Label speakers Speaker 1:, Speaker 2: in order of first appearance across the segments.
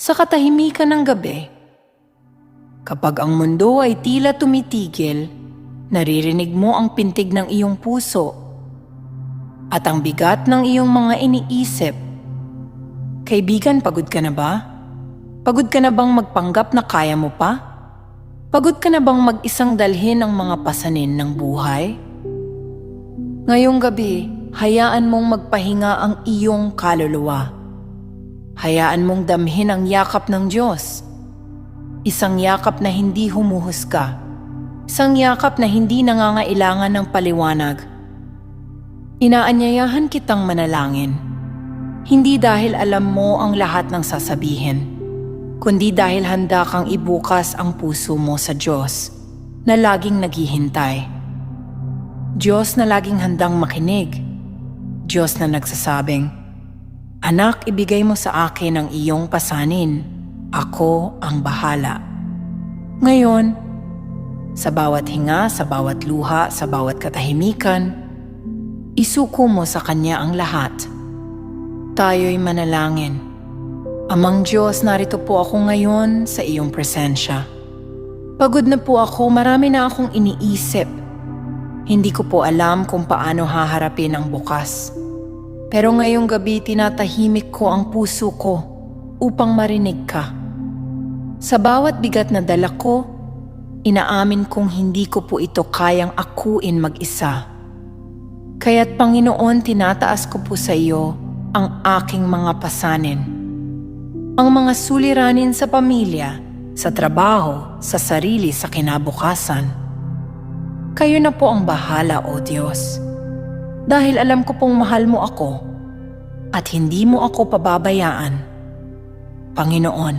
Speaker 1: Sa katahimikan ng gabi, kapag ang mundo ay tila tumitigil, naririnig mo ang pintig ng iyong puso at ang bigat ng iyong mga iniisip. Kaibigan, pagod ka na ba? Pagod ka na bang magpanggap na kaya mo pa? Pagod ka na bang mag-isang dalhin ang mga pasanin ng buhay? Ngayong gabi, hayaan mong magpahinga ang iyong kaluluwa. Hayaan mong damhin ang yakap ng Diyos. Isang yakap na hindi humuhusga. Isang yakap na hindi nangangailangan ng paliwanag. Inaanyayahan kitang manalangin. Hindi dahil alam mo ang lahat ng sasabihin, kundi dahil handa kang ibukas ang puso mo sa Diyos na laging naghihintay. Diyos na laging handang makinig. Diyos na nagsasabing, Anak, ibigay mo sa akin ang iyong pasanin. Ako ang bahala. Ngayon, sa bawat hinga, sa bawat luha, sa bawat katahimikan, isuko mo sa Kanya ang lahat. Tayo'y manalangin. Amang Diyos, narito po ako ngayon sa iyong presensya. Pagod na po ako, marami na akong iniisip. Hindi ko po alam kung paano haharapin ang bukas. Pero ngayong gabi tinatahimik ko ang puso ko upang marinig ka. Sa bawat bigat na dala ko, inaamin kong hindi ko po ito kayang akuin mag-isa. Kaya't Panginoon, tinataas ko po sa iyo ang aking mga pasanin. Ang mga suliranin sa pamilya, sa trabaho, sa sarili, sa kinabukasan. Kayo na po ang bahala, O Diyos. Dahil alam ko pong mahal mo ako at hindi mo ako pababayaan. Panginoon,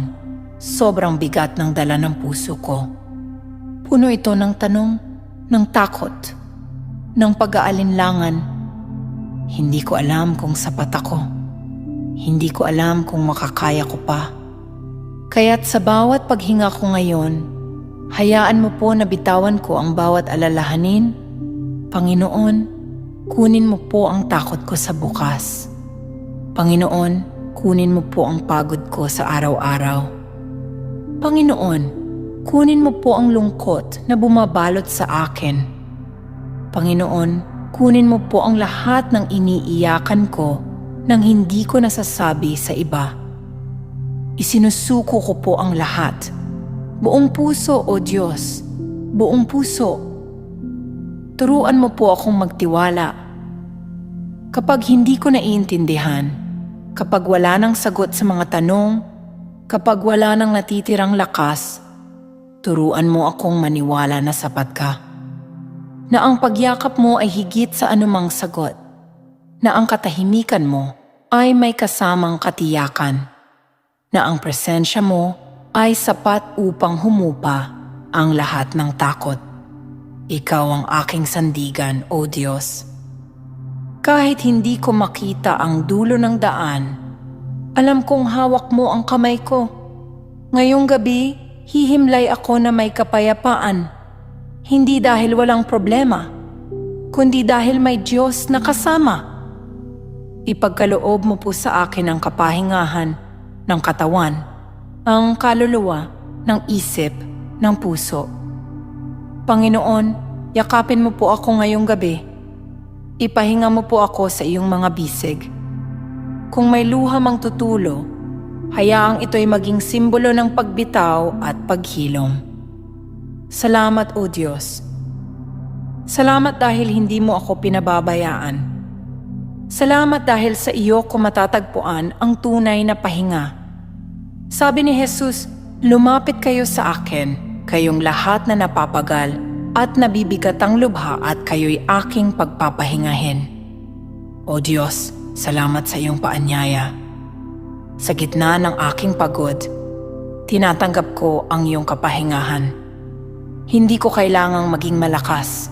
Speaker 1: sobrang bigat ng dala ng puso ko. Puno ito ng tanong, ng takot, ng pag-aalinlangan. Hindi ko alam kung sapat ako. Hindi ko alam kung makakaya ko pa. Kaya't sa bawat paghinga ko ngayon, hayaan mo po na bitawan ko ang bawat alalahanin. Panginoon, kunin mo po ang takot ko sa bukas. Panginoon, kunin mo po ang pagod ko sa araw-araw. Panginoon, kunin mo po ang lungkot na bumabalot sa akin. Panginoon, kunin mo po ang lahat ng iniiyakan ko nang hindi ko nasasabi sa iba. Isinusuko ko po ang lahat. Buong puso, O Diyos. Buong puso. Turuan mo po akong magtiwala. Kapag hindi ko naiintindihan, kapag wala nang sagot sa mga tanong, kapag wala nang natitirang lakas, turuan mo akong maniwala na sapat ka. Na ang pagyakap mo ay higit sa anumang sagot. Na ang katahimikan mo ay may kasamang katiyakan. Na ang presensya mo ay sapat upang humupa ang lahat ng takot. Ikaw ang aking sandigan, O Diyos. Kahit hindi ko makita ang dulo ng daan, alam kong hawak mo ang kamay ko. Ngayong gabi, hihimlay ako na may kapayapaan. Hindi dahil walang problema, kundi dahil may Diyos na kasama. Ipagkaloob mo po sa akin ang kapahingahan ng katawan, ang kaluluwa, ng isip, ng puso. Panginoon, yakapin mo po ako ngayong gabi. Ipahinga mo po ako sa iyong mga bisig. Kung may luha mang tutulo, hayaang ito'y maging simbolo ng pagbitaw at paghilom. Salamat o Diyos. Salamat dahil hindi mo ako pinababayaan. Salamat dahil sa iyo ko matatagpuan ang tunay na pahinga. Sabi ni Jesus, lumapit kayo sa akin, kayong lahat na napapagal at nabibigat ang lubha at kayo'y aking pagpapahingahin. O Diyos, salamat sa iyong paanyaya. Sa gitna ng aking pagod, tinatanggap ko ang iyong kapahingahan. Hindi ko kailangang maging malakas.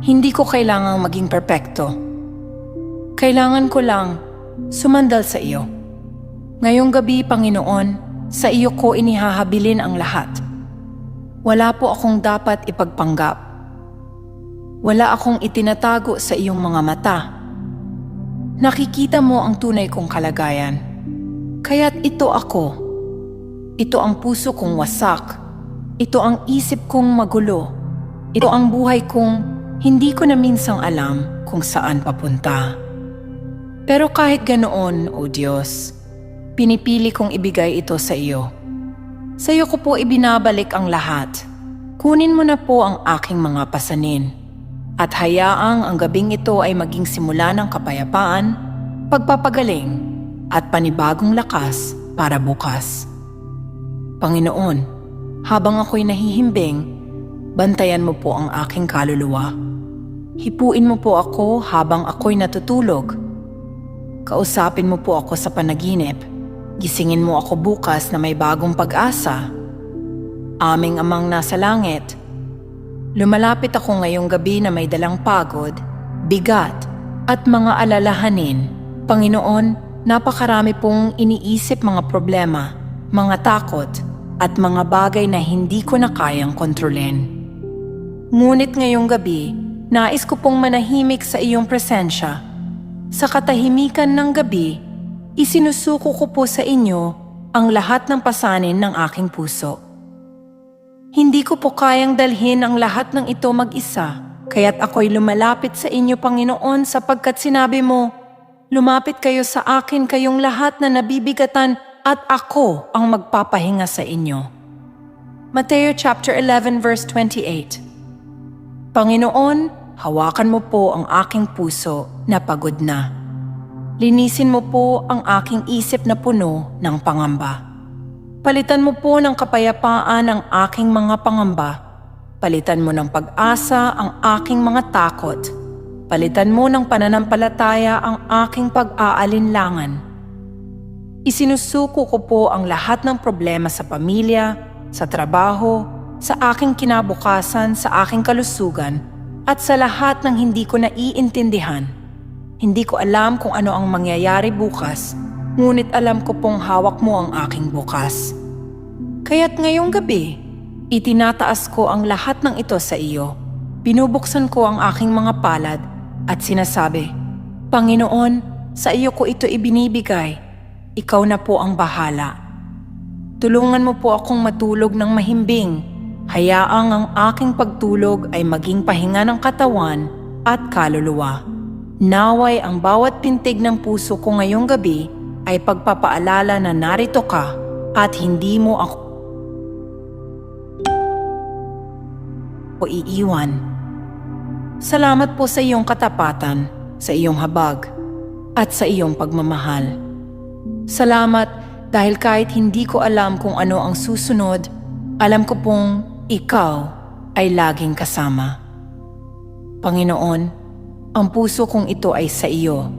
Speaker 1: Hindi ko kailangang maging perpekto. Kailangan ko lang sumandal sa iyo. Ngayong gabi, Panginoon, sa iyo ko inihahabilin ang lahat. Wala po akong dapat ipagpanggap. Wala akong itinatago sa iyong mga mata. Nakikita mo ang tunay kong kalagayan. Kaya't ito ako, Ito ang puso kong wasak. Ito ang isip kong magulo. Ito ang buhay kong hindi ko na minsang alam kung saan papunta. Pero kahit ganoon, O Diyos, pinipili kong ibigay ito sa iyo. Sa iyo ko po ibinabalik ang lahat. Kunin mo na po ang aking mga pasanin. At hayaang ang gabing ito ay maging simula ng kapayapaan, pagpapagaling, at panibagong lakas para bukas. Panginoon, habang ako'y nahihimbing, bantayan mo po ang aking kaluluwa. Hipuin mo po ako habang ako'y natutulog. Kausapin mo po ako sa panaginip. Gisingin mo ako bukas na may bagong pag-asa. Aming amang nasa langit, lumalapit ako ngayong gabi na may dalang pagod, bigat, at mga alalahanin. Panginoon, napakarami pong iniisip mga problema, mga takot, at mga bagay na hindi ko na kayang kontrolin. Ngunit ngayong gabi, nais ko pong manahimik sa iyong presensya. Sa katahimikan ng gabi, isinusuko ko po sa inyo ang lahat ng pasanin ng aking puso. Hindi ko po kayang dalhin ang lahat ng ito mag-isa, kaya't ako'y lumalapit sa inyo, Panginoon, sapagkat sinabi mo, Lumapit kayo sa akin kayong lahat na nabibigatan at ako ang magpapahinga sa inyo. Mateo chapter 11 verse 28 Panginoon, hawakan mo po ang aking puso na pagod na. Linisin mo po ang aking isip na puno ng pangamba. Palitan mo po ng kapayapaan ang aking mga pangamba. Palitan mo ng pag-asa ang aking mga takot. Palitan mo ng pananampalataya ang aking pag-aalinlangan. Isinusuko ko po ang lahat ng problema sa pamilya, sa trabaho, sa aking kinabukasan, sa aking kalusugan, at sa lahat ng hindi ko naiintindihan. Hindi ko alam kung ano ang mangyayari bukas, ngunit alam ko pong hawak mo ang aking bukas. Kaya't ngayong gabi, itinataas ko ang lahat ng ito sa iyo. Binubuksan ko ang aking mga palad at sinasabi, Panginoon, sa iyo ko ito ibinibigay. Ikaw na po ang bahala. Tulungan mo po akong matulog ng mahimbing. Hayaang ang aking pagtulog ay maging pahinga ng katawan at kaluluwa. Naway ang bawat pintig ng puso ko ngayong gabi ay pagpapaalala na narito ka at hindi mo ako o iiwan. Salamat po sa iyong katapatan, sa iyong habag, at sa iyong pagmamahal. Salamat dahil kahit hindi ko alam kung ano ang susunod, alam ko pong ikaw ay laging kasama. Panginoon, ang puso kong ito ay sa iyo.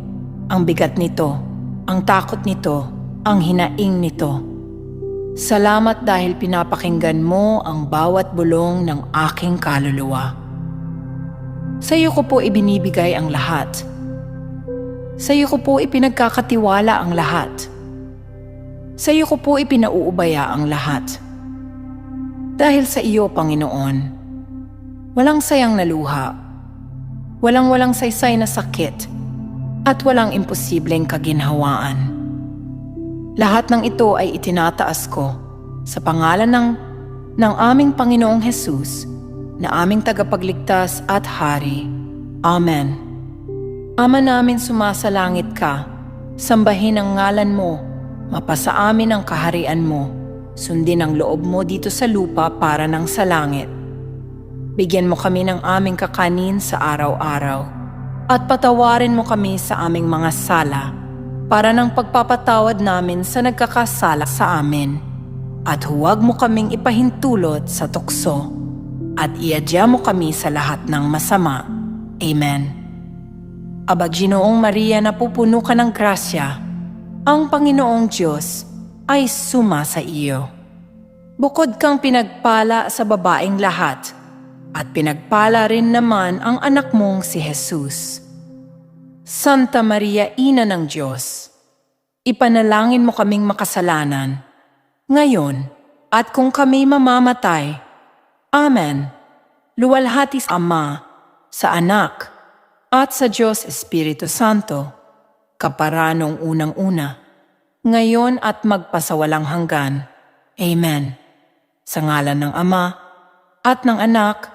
Speaker 1: Ang bigat nito, ang takot nito, ang hinaing nito. Salamat dahil pinapakinggan mo ang bawat bulong ng aking kaluluwa. Sa iyo ko po ibinibigay ang lahat. Sa iyo ko po ipinagkakatiwala ang lahat. Sa iyo ko po ipinauubaya ang lahat. Dahil sa iyo, Panginoon, walang sayang na luha, walang-walang saysay na sakit, at walang imposibleng kaginhawaan. Lahat ng ito ay itinataas ko sa pangalan ng, ng aming Panginoong Hesus na aming tagapagligtas at Hari. Amen. Ama namin sumasalangit ka, sambahin ang ngalan mo, mapasa amin ang kaharian mo, sundin ang loob mo dito sa lupa para ng sa langit. Bigyan mo kami ng aming kakanin sa araw-araw, at patawarin mo kami sa aming mga sala, para ng pagpapatawad namin sa nagkakasala sa amin. At huwag mo kaming ipahintulot sa tukso, at iadya mo kami sa lahat ng masama. Amen. Aba Ginoong Maria na pupuno ka ng grasya, ang Panginoong Diyos ay suma sa iyo. Bukod kang pinagpala sa babaeng lahat, at pinagpala rin naman ang anak mong si Jesus. Santa Maria, Ina ng Diyos, ipanalangin mo kaming makasalanan, ngayon at kung kami mamamatay. Amen. Luwalhati sa Ama, sa Anak, at sa Diyos Espiritu Santo, kaparanong unang-una, ngayon at magpasawalang hanggan. Amen. Sa ngalan ng Ama, at ng Anak,